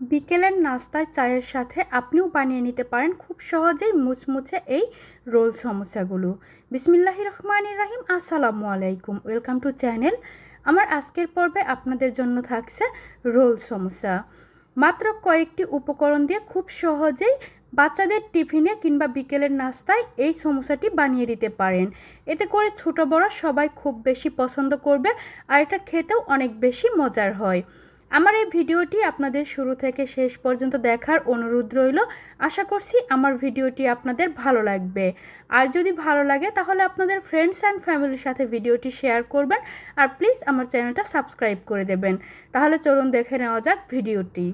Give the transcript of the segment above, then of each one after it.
বিকেলের নাস্তায় চায়ের সাথে আপনিও বানিয়ে নিতে পারেন খুব সহজেই মুচমুচে এই রোল সমস্যাগুলো। বিসমিল্লাহ রহমান রাহিম, আসসালামু আলাইকুম। Welcome to channel. আমার আজকের পর্বে আপনাদের জন্য থাকছে রোল সমস্যা। মাত্র কয়েকটি উপকরণ দিয়ে খুব সহজেই বাচ্চাদের টিফিনে কিংবা বিকেলের নাস্তায় এই সমস্যাটি বানিয়ে দিতে পারেন। এতে করে ছোট বড় সবাই খুব বেশি পছন্দ করবে আর এটা খেতেও অনেক বেশি মজার হয়। আমার এই ভিডিওটি আপনাদের শুরু থেকে শেষ পর্যন্ত দেখার অনুরোধ রইল। আশা করছি আমার ভিডিওটি আপনাদের ভালো লাগবে। আর যদি ভালো লাগে, তাহলে আপনাদের ফ্রেন্ডস অ্যান্ড ফ্যামিলির সাথে ভিডিওটি শেয়ার করবেন আর প্লিজ আমার চ্যানেলটা সাবস্ক্রাইব করে দেবেন। তাহলে চলুন দেখে নেওয়া যাক ভিডিওটি।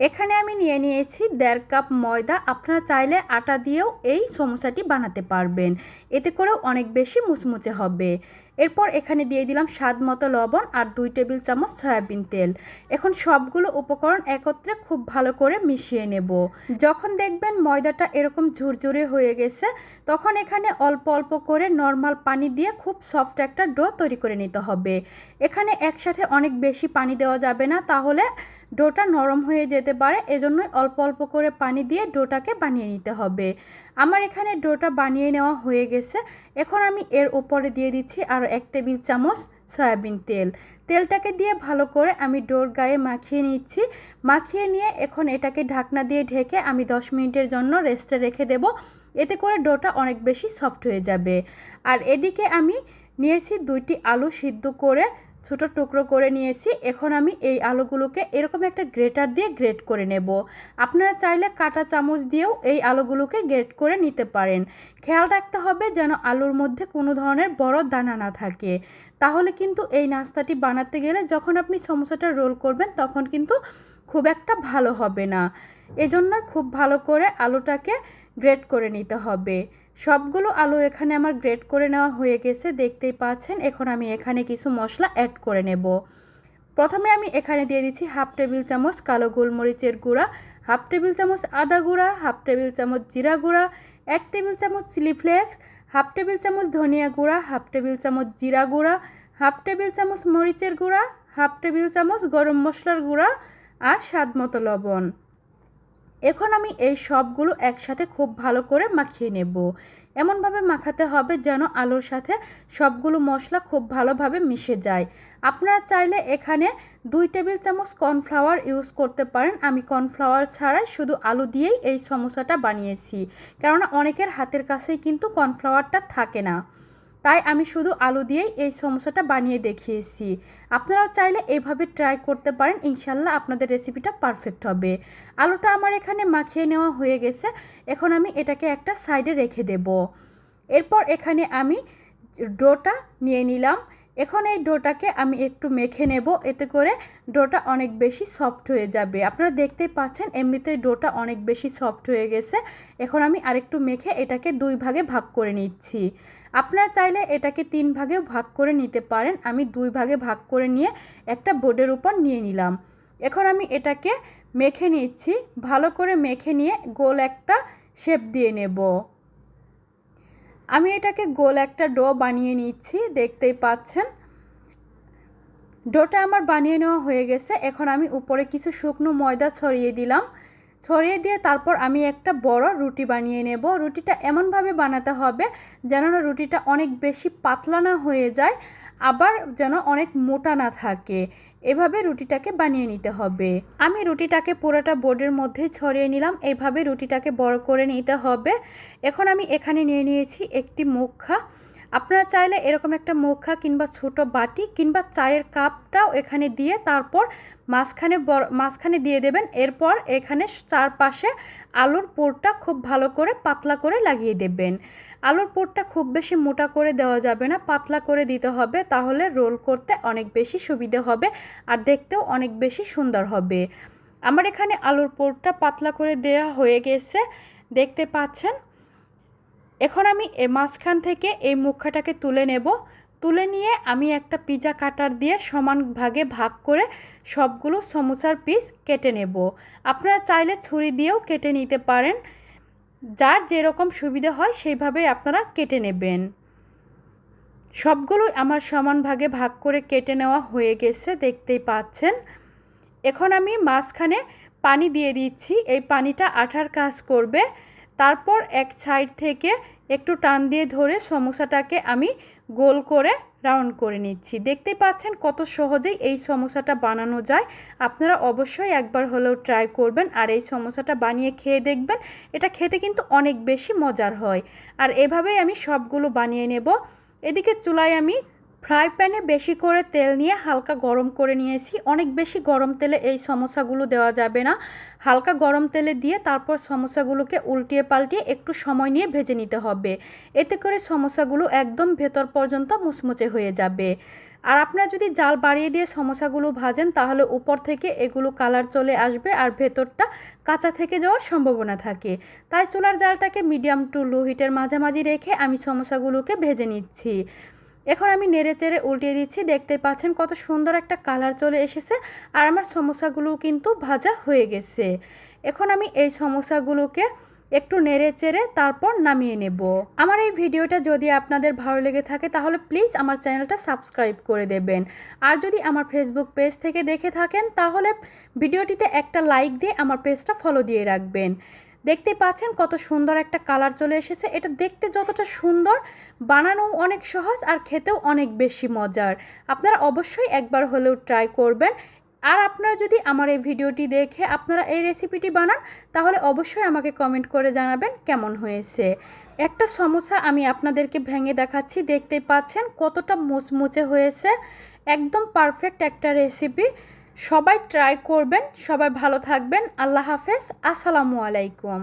এখানে আমি নিয়ে নিয়েছি দেড় কাপ ময়দা। আপনারা চাইলে আটা দিয়েও এই সমোসাটি বানাতে পারবেন। এতে করেও অনেক বেশি মুচমুচে হবে। এরপর এখানে দিয়ে দিলাম স্বাদ মতো লবণ আর দুই টেবিল চামচ সয়াবিন তেল। এখন সবগুলো উপকরণ একত্রে খুব ভালো করে মিশিয়ে নেব। যখন দেখবেন ময়দাটা এরকম ঝুরঝুরে হয়ে গেছে, তখন এখানে অল্প অল্প করে নর্মাল পানি দিয়ে খুব সফট একটা ডো তৈরি করে নিতে হবে। এখানে একসাথে অনেক বেশি পানি দেওয়া যাবে না, তাহলে ডোটা নরম হয়ে যেতে পারে। এজন্যই অল্প অল্প করে পানি দিয়ে ডোটাকে বানিয়ে নিতে হবে। আমার এখানে ডোটা বানিয়ে নেওয়া হয়ে গেছে। এখন আমি এর উপরে দিয়ে দিচ্ছি আরও এক টেবিল চামচ সয়াবিন তেল। তেলটাকে দিয়ে ভালো করে আমি ডোর গায়ে মাখিয়ে নিচ্ছি। মাখিয়ে নিয়ে এখন এটাকে ঢাকনা দিয়ে ঢেকে আমি দশ মিনিটের জন্য রেস্টে রেখে দেব। এতে করে ডোটা অনেক বেশি সফট হয়ে যাবে। আর এদিকে আমি নিয়েছি দুইটি আলু সিদ্ধ করে ছোট টুকরো করে নিয়েছি। এখন আমি এই আলুগুলোকে এরকম একটা গ্রেটার দিয়ে গ্রেট করে নেব। আপনারা চাইলে কাটা চামচ দিয়েও এই আলুগুলোকে গ্রেট করে নিতে পারেন। খেয়াল রাখতে হবে যেন আলুর মধ্যে কোনো ধরনের বড় দানা না থাকে। তাহলে কিন্তু এই নাস্তাটি বানাতে গেলে যখন আপনি সমোসাটা রোল করবেন তখন কিন্তু খুব একটা ভালো হবে না। এজন্য খুব ভালো করে আলুটাকে গ্রেট করে নিতে হবে। সবগুলো আলু এখানে আমার গ্রেট করে নেওয়া হয়ে গেছে, দেখতেই পাচ্ছেন। এখন আমি এখানে কিছু মশলা অ্যাড করে নেব। প্রথমে আমি এখানে দিয়ে দিচ্ছি হাফ টেবিল চামচ কালো গোলমরিচের গুঁড়া, হাফ টেবিল চামচ আদা গুঁড়া, হাফ টেবিল চামচ জিরা গুঁড়া, এক টেবিল চামচ চিলি ফ্লেক্স, হাফ টেবিল চামচ ধনিয়া গুঁড়া, হাফ টেবিল চামচ জিরা গুঁড়া, হাফ টেবিল চামচ মরিচের গুঁড়া, হাফ টেবিল চামচ গরম মশলার গুঁড়া আর স্বাদ মতো লবণ। এখন আমি এই সবগুলো একসাথে খুব ভালো করে মাখিয়ে নেব। এমনভাবে মাখাতে হবে যেন আলুর সাথে সবগুলো মশলা খুব ভালোভাবে মিশে যায়। আপনারা চাইলে এখানে দুই টেবিল চামচ কর্নফ্লাওয়ার ইউজ করতে পারেন। আমি কর্নফ্লাওয়ার ছাড়াই শুধু আলু দিয়েই এই সমোসাটা বানিয়েছি। কেননা অনেকের হাতের কাছেই কিন্তু কর্নফ্লাওয়ারটা থাকে না। তাই আমি শুধু আলু দিয়েই এই সমস্যাটা বানিয়ে দেখিয়েছি। আপনারাও চাইলে এইভাবে ট্রাই করতে পারেন, ইনশাল্লাহ আপনাদের রেসিপিটা পারফেক্ট হবে। আলুটা আমার এখানে মাখিয়ে নেওয়া হয়ে গেছে, এখন আমি এটাকে একটা সাইডে রেখে দেব। এরপর এখানে আমি ডোটা নিয়ে নিলাম। এখন এই ডোটাকে আমি একটু মেখে নেব, এতে করে ডোটা অনেক বেশি সফট হয়ে যাবে। আপনারা দেখতেই পাচ্ছেন, এমনিতেই ডোটা অনেক বেশি সফট হয়ে গেছে। এখন আমি আরেকটু মেখে এটাকে দুই ভাগে ভাগ করে নিচ্ছি। আপনারা চাইলে এটাকে তিন ভাগে ভাগ করে নিতে পারেন। আমি দুই ভাগে ভাগ করে নিয়ে একটা বোর্ডের উপর নিয়ে নিলাম। এখন আমি এটাকে মেখে নিচ্ছি। ভালো করে মেখে নিয়ে গোল একটা শেপ দিয়ে নেব। আমি এটাকে গোল একটা ডো বানিয়ে নিচ্ছি, দেখতেই পাচ্ছেন। ডোটা আমার বানিয়ে নেওয়া হয়ে গেছে। এখন আমি উপরে কিছু শুকনো ময়দা ছড়িয়ে দিলাম। ছড়িয়ে দিয়ে তারপর আমি একটা বড় রুটি বানিয়ে নেব। রুটিটা এমনভাবে বানাতে হবে যেন না রুটিটা অনেক বেশি পাতলা না হয়ে যায়, আবার যেন অনেক মোটা না থাকে। এভাবে রুটিটাকে বানিয়ে নিতে হবে। আমি রুটিটাকে পুরোটা বোর্ডের মধ্যে ছড়িয়ে নিলাম। এইভাবে রুটিটাকে বড় করে নিতে হবে। এখন আমি এখানে নিয়ে নিয়েছি একটি মুখা। আপনারা চাইলে এরকম একটা মুখা কিংবা ছোট বাটি কিংবা চায়ের কাপটাও এখানে দিয়ে তারপর মাঝখানে মাঝখানে দিয়ে দেবেন। এরপর এখানে চারপাশে আলুর পোরটা খুব ভালো করে পাতলা করে লাগিয়ে দেবেন। আলুর পোরটা খুব বেশি মোটা করে দেওয়া যাবে না, পাতলা করে দিতে হবে, তাহলে রোল করতে অনেক বেশি সুবিধে হবে আর দেখতেও অনেক বেশি সুন্দর হবে। আমার এখানে আলুর পোরটা পাতলা করে দেওয়া হয়ে গেছে। দেখতে পাচ্ছেন? এখন আমি এ মাঝখান থেকে এই মুখাটাকে তুলে নেব। তুলে নিয়ে আমি একটা পিজা কাটার দিয়ে সমান ভাগে ভাগ করে সবগুলো সমোসার পিস কেটে নেব। আপনারা চাইলে ছুরি দিয়েও কেটে নিতে পারেন। যার যেরকম সুবিধা হয় সেইভাবেই আপনারা কেটে নেবেন। সবগুলোই আমার সমান ভাগে ভাগ করে কেটে নেওয়া হয়ে গেছে, দেখতেই পাচ্ছেন। এখন আমি মাঝখানে পানি দিয়ে দিচ্ছি। এই পানিটা আঠার কাজ করবে। তারপর এক সাইড থেকে একটু টান দিয়ে ধরে সমোসাটাকে আমি গোল করে রাউন্ড করে নিচ্ছি। দেখতে পাচ্ছেন কত সহজেই এই সমোসাটা বানানো যায়। আপনারা অবশ্যই একবার হলেও ট্রাই করবেন আর এই সমোসাটা বানিয়ে খেয়ে দেখবেন, এটা খেতে কিন্তু অনেক বেশি মজার হয়। আর এভাবেই আমি সবগুলো বানিয়ে নেব। এদিকে চুলায় আমি ফ্রাই প্যানে বেশি করে তেল নিয়ে হালকা গরম করে নিয়েছি। অনেক বেশি গরম তেলে এই সমস্যাগুলো দেওয়া যাবে না। হালকা গরম তেলে দিয়ে তারপর সমস্যাগুলোকে উল্টিয়ে পাল্টিয়ে একটু সময় নিয়ে ভেজে নিতে হবে। এতে করে সমস্যাগুলো একদম ভেতর পর্যন্ত মুচমুচে হয়ে যাবে। আর আপনারা যদি জাল বাড়িয়ে দিয়ে সমস্যাগুলো ভাজেন, তাহলে উপর থেকে এগুলো কালার চলে আসবে আর ভেতরটা কাঁচা থেকে যাওয়ার সম্ভাবনা থাকে। তাই চুলার জালটাকে মিডিয়াম টু লো হিটের মাঝামাঝি রেখে আমি সমস্যাগুলোকে ভেজে নিচ্ছি। এখন আমি নেড়ে চেড়ে উল্টিয়ে দিচ্ছি দেখতে পাচ্ছেন কত সুন্দর একটা কালার চলে এসেছে আর আমার সমোসাগুলো কিন্তু ভাজা হয়ে গেছে। এখন আমি এই সমস্যাগুলোকে একটু নেড়ে চেড়ে তারপর নামিয়ে নেব। আমার এই ভিডিওটা যদি আপনাদের ভালো লেগে থাকে তাহলে প্লিজ আমার চ্যানেলটা সাবস্ক্রাইব করে দেবেন। আর যদি আমার ফেসবুক পেজ থেকে দেখে থাকেন তাহলে ভিডিওটিতে একটা লাইক দিয়ে আমার পেজটা ফলো দিয়ে রাখবেন। দেখতে পাচ্ছেন কত সুন্দর একটা কালার চলে এসেছে। এটা দেখতে যতটা সুন্দর বানানো অনেক সহজ আর খেতেও অনেক বেশি মজার। আপনারা অবশ্যই একবার হলেও ট্রাই করবেন। আর আপনারা যদি আমার এই ভিডিওটি দেখে আপনারা এই রেসিপিটি বানান, তাহলে অবশ্যই আমাকে কমেন্ট করে জানাবেন কেমন হয়েছে। একটা সমস্যা আমি আপনাদেরকে ভেঙে দেখাচ্ছি। দেখতে পাচ্ছেন কতটা মুচমুচে হয়েছে। একদম পারফেক্ট একটা রেসিপি সবাই ট্রাই করবেন সবাই ভালো থাকবেন আল্লাহ হাফেজ আসসালামু আলাইকুম।